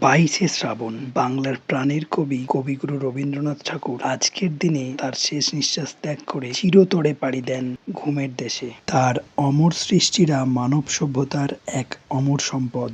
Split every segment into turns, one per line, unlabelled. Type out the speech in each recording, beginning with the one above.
বাইশে শ্রাবণ, বাংলার প্রাণের কবি কবিগুরু রবীন্দ্রনাথ ঠাকুর আজকের দিনে তার শেষ নিঃশ্বাস ত্যাগ করে চিরতরে পাড়ি দেন ঘুমের দেশে। তার অমর সৃষ্টিরা মানব সভ্যতার এক অমর সম্পদ।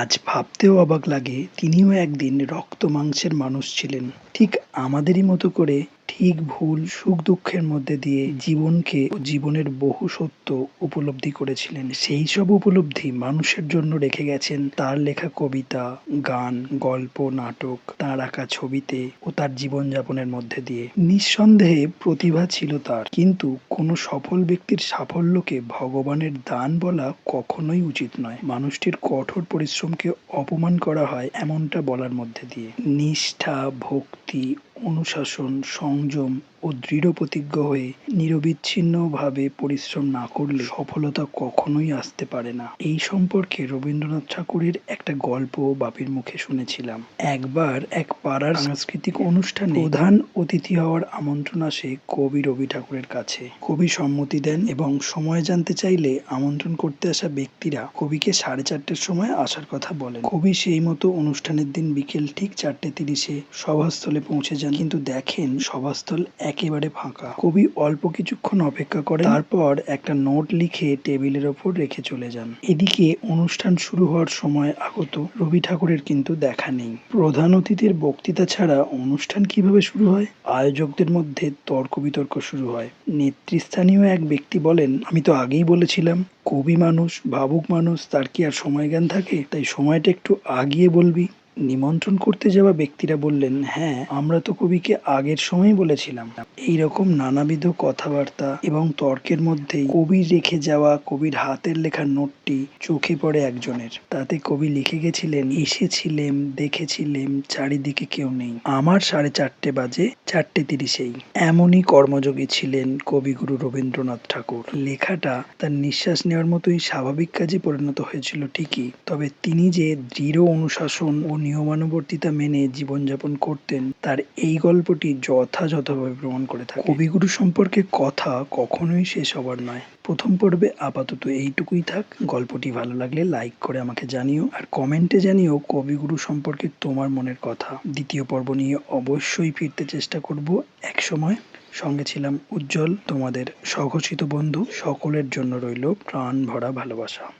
আজ ভাবতেও অবাক লাগে, তিনিও একদিন রক্ত মাংসের মানুষ ছিলেন। ঠিক আমাদেরই মতো করে ঠিক ভুল সুখ দুঃখের মধ্যে দিয়ে জীবনকে জীবনের বহু সত্য উপলব্ধি করেছিলেন। সেই সব উপলব্ধি মানুষের জন্য রেখে গেছেন তার লেখা কবিতা, গান, গল্প, নাটক, তার আঁকা ছবিতে ও তার জীবনযাপনের মধ্যে দিয়ে। নিঃসন্দেহে প্রতিভা ছিল তার, কিন্তু কোনো সফল ব্যক্তির সাফল্যকে ভগবানের দান বলা কখনোই উচিত নয়। মানুষটির কঠোর পরিশ্রমকে অপমান করা হয় এমনটা বলার মধ্যে দিয়ে। নিষ্ঠা, ভক্তি অনুশাসন সংযম ও দৃঢ় প্রতিজ্ঞ হয়ে নিরবিচ্ছিন্নভাবে পরিশ্রম না করলে সফলতা কখনোই আসতে পারে না। এই সম্পর্কে রবীন্দ্রনাথ ঠাকুরের একটা গল্প বাপির মুখে শুনেছিলাম। একবার এক পাড়ার সাংস্কৃতিক অনুষ্ঠানে প্রধান অতিথি হওয়ার আমন্ত্রণ আসে কবি রবি ঠাকুরের কাছে। কবি সম্মতি দেন এবং সময় জানতে চাইলে আমন্ত্রণ করতে আসা ব্যক্তিরা কবিকে সাড়ে চারটের সময় আসার কথা বলেন। কবি সেই মতো অনুষ্ঠানের দিন বিকেল ঠিক চারটে তিরিশে সভাস্থলে পৌঁছে যান। কিন্তু দেখেন সভাস্থল একেবারে ফাঁকা। কবি অল্প কিছুক্ষণ অপেক্ষা করেন, তারপর একটা নোট লিখে টেবিলের ওপর রেখে চলে যান। এদিকে অনুষ্ঠান শুরু হওয়ার সময় আগত রবি ঠাকুরের কিন্তু দেখা নেই। প্রধান অতিথির বক্তৃতা ছাড়া অনুষ্ঠান কীভাবে শুরু হয়? আয়োজকদের মধ্যে তর্ক বিতর্ক শুরু হয়। নেতৃস্থানীয় এক ব্যক্তি বলেন, আমি তো আগেই বলেছিলাম, কবি মানুষ, ভাবুক মানুষ, তার কি আর সময় জ্ঞান থাকে? তাই সময়টা একটু আগিয়ে বলবি। নিমন্ত্রণ করতে যাওয়া ব্যক্তিরা বললেন হ্যাঁ আমরা তো কবিকে আগের সময় বলেছিলাম। এই রকম নানাবিধ কথাবার্তা এবং তর্কের মধ্যেই কবি রেখে যাওয়া কবির হাতের লেখা নোটটি চোখে পড়ে একজনের। তাতে কবি লিখে গেছিলেন, এসেছিলেম, দেখেছিলেম, চারিদিকে কেউ নেই। আমার সাড়ে চারটে বাজে, চারটে তিরিশেই। এমনই কর্মযোগী ছিলেন কবিগুরু রবীন্দ্রনাথ ঠাকুর। লেখাটা তার নিঃশ্বাস নেওয়ার মতোই স্বাভাবিক কাজে পরিণত হয়েছিল ঠিকই। তবে তিনি যে দৃঢ় অনুশাসন ও নিয়মানুবর্তিতা মেনে জীবনযাপন করতেন, তার এই গল্পটি যথাযথভাবে প্রমাণ করে থাকে। কবিগুরু সম্পর্কে কথা কখনোই শেষ হবার নয়। প্রথম পর্বে আপাতত এইটুকুই থাক। গল্পটি ভালো লাগলে লাইক করে আমাকে জানিও। আর কমেন্টে জানিও কবিগুরু সম্পর্কে তোমার মনের কথা। দ্বিতীয় পর্ব নিয়ে অবশ্যই ফিরতে চেষ্টা করব এক সময় সঙ্গে ছিলাম উজ্জ্বল, তোমাদের স্বঘোষিত বন্ধু। সকলের জন্য রইল প্রাণ ভরা ভালোবাসা।